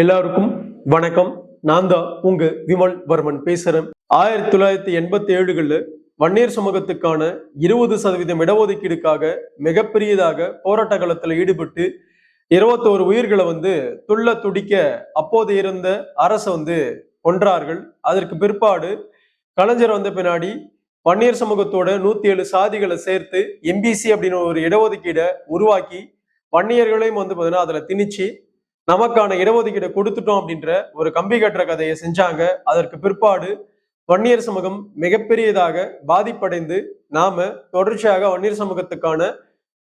எல்லாருக்கும் வணக்கம். நான் தான் உங்க விமல் வர்மன் பேசுறேன். ஆயிரத்தி தொள்ளாயிரத்தி எண்பத்தி ஏழுகள்ல வன்னியர் சமூகத்துக்கான இருபது சதவீதம் இடஒதுக்கீடுக்காக மிகப்பெரியதாக போராட்ட காலத்துல ஈடுபட்டு இருபத்தோரு உயிர்களை வந்து துள்ள துடிக்க அப்போது இருந்த அரசை வந்து கொன்றார்கள். அதற்கு பிற்பாடு கலைஞர் வந்த பின்னாடி வன்னியர் சமூகத்தோட நூத்தி ஏழு சாதிகளை சேர்த்து எம்பிசி அப்படின்னு ஒரு இடஒதுக்கீடை உருவாக்கி வன்னியர்களையும் வந்து பார்த்தீங்கன்னா அதுல திணிச்சு நமக்கான இடஒதுக்கீடு கொடுத்துட்டோம் அப்படின்ற ஒரு கம்பி கட்டுற கதையை செஞ்சாங்க. அதற்கு பிற்பாடு வன்னியர் சமூகம் மிகப்பெரியதாக பாதிப்படைந்து நாம தொடர்ச்சியாக வன்னியர் சமூகத்துக்கான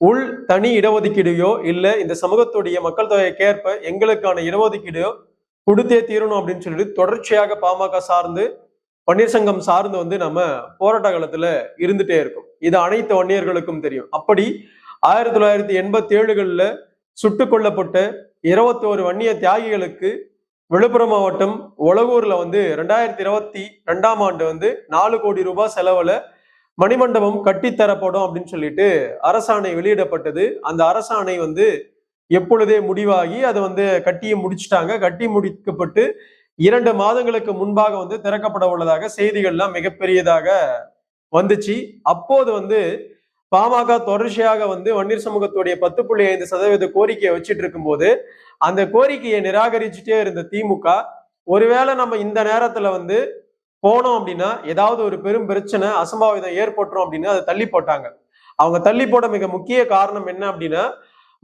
உள் தனி இடஒதுக்கீடையோ இல்லை இந்த சமூகத்துடைய மக்கள் தொகைக்கேற்ப எங்களுக்கான இடஒதுக்கீடையோ கொடுத்தே தீரணும் அப்படின்னு சொல்லிட்டு தொடர்ச்சியாக பாமக சார்ந்து வன்னியர் சங்கம் சார்ந்து வந்து நம்ம போராட்ட காலத்துல இருந்துட்டே இருக்கும். இது அனைத்து வன்னியர்களுக்கும் தெரியும். அப்படி ஆயிரத்தி தொள்ளாயிரத்தி எண்பத்தி ஏழுகள்ல சுட்டுக் கொல்லப்பட்ட இருபத்தோரு வன்னிய தியாகிகளுக்கு விழுப்புரம் மாவட்டம் ஒலகூர்ல வந்து ரெண்டாயிரத்தி இருபத்தி ரெண்டாம் ஆண்டு வந்து நாலு கோடி ரூபாய் செலவுல மணிமண்டபம் கட்டித்தரப்படும் அப்படின்னு சொல்லிட்டு அரசாணை வெளியிடப்பட்டது. அந்த அரசாணை வந்து எப்பொழுதே முடிவாகி அதை வந்து கட்டியும் முடிச்சிட்டாங்க. கட்டி முடிக்கப்பட்டு இரண்டு மாதங்களுக்கு முன்பாக வந்து திறக்கப்பட உள்ளதாக செய்திகள்லாம் மிகப்பெரியதாக வந்துச்சு. அப்போது வந்து பாமக தொடர்ச்சியாக வந்து வன்னியர் சமூகத்துடைய பத்து புள்ளி ஐந்து சதவீத கோரிக்கையை வச்சுட்டு இருக்கும்போது அந்த கோரிக்கையை நிராகரிச்சுட்டே இருந்த திமுக ஒருவேளை நம்ம இந்த நேரத்துல வந்து போனோம் அப்படின்னா ஏதாவது ஒரு பெரும் பிரச்சனை அசம்பாவிதம் ஏற்பட்டுரும் அப்படின்னு அதை தள்ளி போட்டாங்க. அவங்க தள்ளி போட மிக முக்கிய காரணம் என்ன அப்படின்னா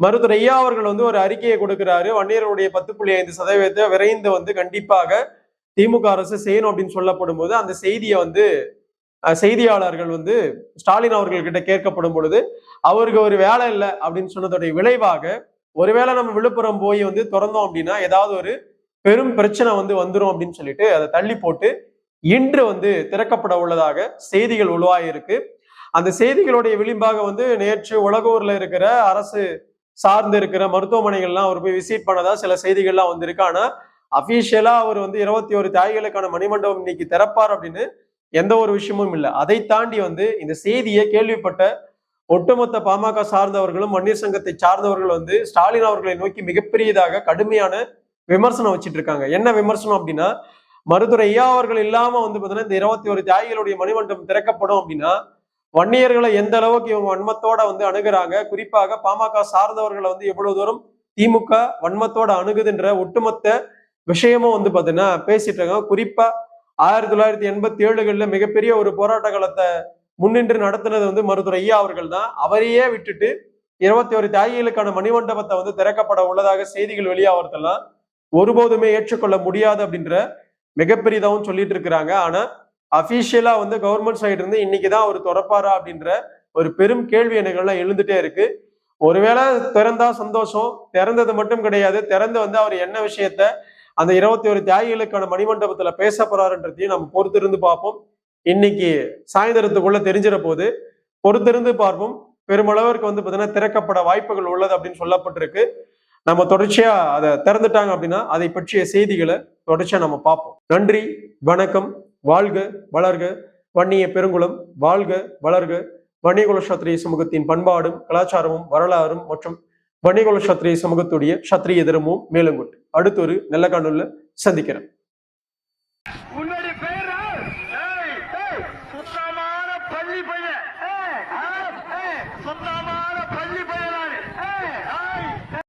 மருத்துவர் ஐயா அவர்கள் வந்து ஒரு அறிக்கையை கொடுக்கிறாரு. வன்னியருடைய பத்து புள்ளி ஐந்து சதவீதத்தை விரைந்து வந்து கண்டிப்பாக திமுக அரசு செய்யணும் அப்படின்னு சொல்லப்படும் போது அந்த செய்தியை வந்து செய்தியாளர்கள் வந்து ஸ்டாலின் அவர்கள்கிட்ட கேட்கப்படும் பொழுது அவருக்கு ஒரு வேலை இல்லை அப்படின்னு சொன்னதோடைய விளைவாக ஒருவேளை நம்ம விழுப்புரம் போய் வந்து திறந்தோம் அப்படின்னா ஏதாவது ஒரு பெரும் பிரச்சனை வந்து வந்துரும் அப்படின்னு சொல்லிட்டு அதை தள்ளி போட்டு இன்று வந்து திறக்கப்பட உள்ளதாக செய்திகள் உருவாகியிருக்கு அந்த செய்திகளுடைய விளிம்பாக வந்து நேற்று உலகூர்ல இருக்கிற அரசு சார்ந்து இருக்கிற மருத்துவமனைகள்லாம் அவர் போய் விசிட் பண்ணதா சில செய்திகள்லாம் வந்திருக்கு. ஆனா அபிஷியலா அவர் வந்து இருபத்தி ஒரு தாய்களுக்கான மணிமண்டபம் இன்னைக்கு திறப்பார் அப்படின்னு எந்த ஒரு விஷயமும் இல்லை. அதை தாண்டி வந்து இந்த செய்தியை கேள்விப்பட்ட ஒட்டுமொத்த பாமக சார்ந்தவர்களும் வன்னியர் சங்கத்தை சார்ந்தவர்கள் வந்து ஸ்டாலின் அவர்களை நோக்கி மிகப்பெரியதாக கடுமையான விமர்சனம் வச்சுட்டு இருக்காங்க. என்ன விமர்சனம் அப்படின்னா மருத்துவர் ஐயா அவர்கள் இல்லாம வந்து பாத்தீங்கன்னா இந்த இருபத்தி ஒரு தியாகிகளுடைய மணிமண்டபம் திறக்கப்படும் அப்படின்னா வன்னியர்களை எந்த அளவுக்கு இவங்க வன்மத்தோட வந்து அணுகிறாங்க குறிப்பாக பாமக சார்ந்தவர்களை வந்து எவ்வளவு தூரம் திமுக வன்மத்தோட அணுகுதுன்ற ஒட்டுமொத்த விஷயமும் வந்து பாத்தீங்கன்னா பேசிட்டு இருக்காங்க. குறிப்பா ஆயிரத்தி தொள்ளாயிரத்தி எண்பத்தி ஏழுகளில் மிகப்பெரிய ஒரு போராட்ட காலத்தை முன்னின்று நடத்தினது வந்து மருத்துவர் ஐயா அவர்கள் தான் அவரையே விட்டுட்டு இருபத்தி ஒரு தியாகிகளுக்கான மணிமண்டபத்தை வந்து திறக்கப்பட உள்ளதாக செய்திகள் வெளியாகிறதெல்லாம் ஒருபோதுமே ஏற்றுக்கொள்ள முடியாது அப்படின்ற மிகப்பெரியதாகவும் சொல்லிட்டு இருக்கிறாங்க. ஆனா அபிஷியலா வந்து கவர்மெண்ட் சைடு இருந்து இன்னைக்குதான் அவர் திறப்பாரா அப்படின்ற ஒரு பெரும் கேள்வி எனக்குலாம் எழுந்துட்டே இருக்கு. ஒருவேளை திறந்தா சந்தோஷம் திறந்தது மட்டும் கிடையாது திறந்து வந்து அவர் என்ன விஷயத்த அந்த இருபத்தி ஒரு தியாகிகளுக்கான மணிமண்டபத்துல பேச போறாருன்றதையும் நம்ம பொறுத்திருந்து பார்ப்போம். இன்னைக்கு சாயந்தரத்துக்குள்ள தெரிஞ்சிட போது பொறுத்திருந்து பார்ப்போம். பெருமளவிற்கு வந்து பார்த்தீங்கன்னா திறக்கப்பட வாய்ப்புகள் உள்ளது அப்படின்னு சொல்லப்பட்டிருக்கு. நம்ம தொடர்ச்சியா அதை திறந்துட்டாங்க அப்படின்னா அதை பற்றிய செய்திகளை தொடர்ச்சியா நம்ம பார்ப்போம். நன்றி வணக்கம் வாழ்க வளர்க வன்னிய பெருங்குளம் வாழ்க வளர்க. வன்னியகுல சத்திரிய சமூகத்தின் பண்பாடும் கலாச்சாரமும் வரலாறும் மற்றும் வணிகோல சத்திரிய சமூகத்துடைய சத்திரிய எதிரமும் மேலங்கொண்டு அடுத்த ஒரு நல்ல காணொல்ல சந்திக்கிறேன். பள்ளி பையன். பள்ளி பையன்?